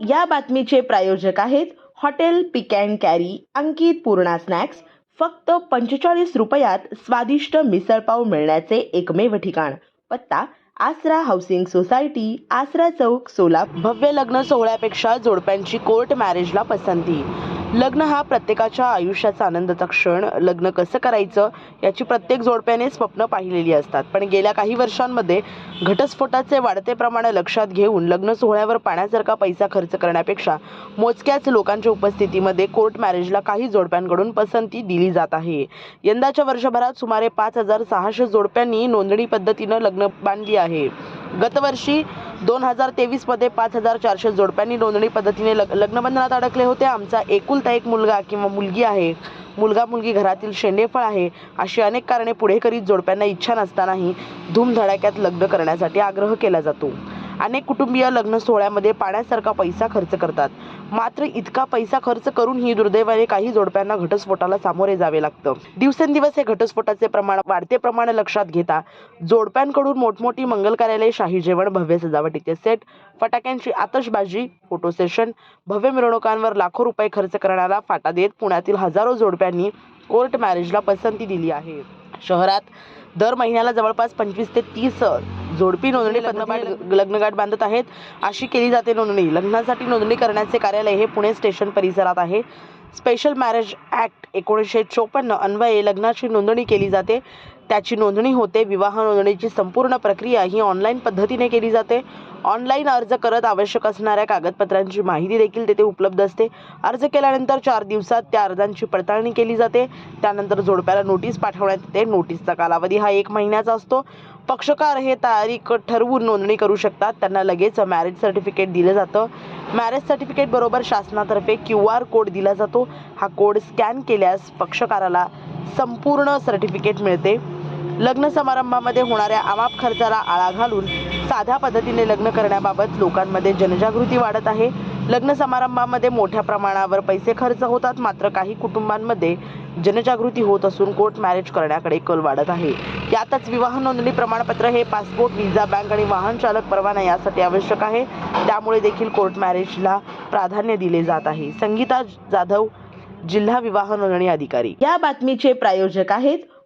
या बातमीचे प्रायोजक आहेत hotel pick and carry Ankit Purna snacks. फक्त पंचेचाळीस रुपयात स्वादिष्ट मिसळपाव मिळण्याचे एकमेव ठिकाण. पत्ता आसरा हाऊसिंग सोसायटी आसरा चौक सोलापूर. भव्य लग्न सोहळ्यापेक्षा जोडप्यांची कोर्ट मॅरेजला पसंती. लग्न हा प्रत्येकाच्या आयुष्याचा आनंदाचा क्षण. लग्न कसं करायचं याची प्रत्येक जोडप्याने स्वप्न पाहिलेली असतात. पण गेल्या काही वर्षांमध्ये घटस्फोटाचे वाढते प्रमाण लक्षात घेऊन लग्न सोहळ्यावर पाण्यासारखा पैसा खर्च करण्यापेक्षा मोजक्याच लोकांच्या उपस्थितीमध्ये कोर्ट मॅरेजला काही जोडप्यांकडून पसंती दिली जात आहे. यंदाच्या वर्षभरात सुमारे पाच हजार सहाशे जोडप्यांनी नोंदणी पद्धतीनं लग्न बांधली आहे. गतवर्षी दोन हजार तेवीसमध्ये पाच हजार चारशे जोडप्यांनी नोंदणी पद्धतीने लग लग्नबंधनात अडकले होते. आमचा एकुलता एक मुलगा किंवा मुलगी आहे. मुलगा मुलगी घरातील शेंडेफळ आहे. अशी अनेक कारणे पुढे करीत जोडप्यांना इच्छा नसतानाही धूमधडाक्यात लग्न करण्यासाठी आग्रह केला जातो. अनेक कुटुंबीय लग्न सोहळ्यामध्ये पाण्यासारखा पैसा खर्च करतात. मात्र इतका पैसा खर्च करून ही दुर्दैवाने काही जोडप्यांना घटस्फोटाला सामोरे जावे लागतं. दिवसेंदिवस हे घटस्फोटाचे प्रमाण वाढते प्रमाण लक्षात घेता जोडप्यांकडून मोठमोठी मंगल कार्यालय शाही जेवण भव्य सजावटीचे सेट फटाक्यांची आतषबाजी फोटो सेशन भव्य मिरवणुकांवर लाखो रुपये खर्च करण्याला फाटा देत पुण्यातील हजारो जोडप्यांनी कोर्ट मॅरेजला पसंती दिली आहे. शहरात दर महिन्याला जवळपास पंचवीस ते तीस जोडपी नोंदणी लग्नगाठ लग्नगाठ बांधत आहेत. अशी केली जाते नोंदणी. लग्नासाठी नोंदणी करण्याचे कार्यालय हे पुणे स्टेशन परिसरात आहे. स्पेशल मॅरेज ॲक्ट एकोणीसशे चोपन्न अन्वये लग्नाची नोंदणी केली जाते. त्याची नोंदणी होते. विवाह नोंदणीची संपूर्ण प्रक्रिया ही ऑनलाईन पद्धतीने केली जाते. ऑनलाईन अर्ज करत आवश्यक असणाऱ्या कागदपत्रांची माहिती देखील तेथे उपलब्ध असते. अर्ज केल्यानंतर चार दिवसात त्या अर्जांची पडताळणी केली जाते. त्यानंतर जोडप्याला नोटीस पाठवण्यात येते. नोटीसचा कालावधी हा एक महिन्याचा असतो. पक्षकार हे तारीख ठरवून नोंदणी करू शकतात. त्यांना लगेच मॅरेज सर्टिफिकेट दिलं जातं. मॅरेज सर्टिफिकेट बरोबर शासनातर्फे क्यू आर कोड दिला जातो. हा कोड स्कॅन केल्यास पक्षकाराला संपूर्ण सर्टिफिकेट मिळते. लग्न समारंभामध्ये होणाऱ्या अमाप खर्चाला आळा घालून साध्या पद्धतीने लग्न करण्याबाबत लोकांमध्ये जनजागृती वाढत आहे. लग्न समारंभामध्ये मोठ्या प्रमाणावर पैसे खर्च होतात. मात्र काही कुटुंबांमध्ये जनजागृती होत असून कोर्ट मॅरेज करण्याकडे कल वाढत आहे. यातच विवाह नोंदणी प्रमाणपत्र हे पासपोर्ट व्हिसा बँक आणि वाहन चालक परवाना यासाठी आवश्यक आहे. त्यामुळे देखील कोर्ट मॅरेजला प्राधान्य दिले जात आहे. संगीता जाधव जिल्हा विवाह नोंदणी अधिकारी. या बातमीचे प्रायोजक आहेत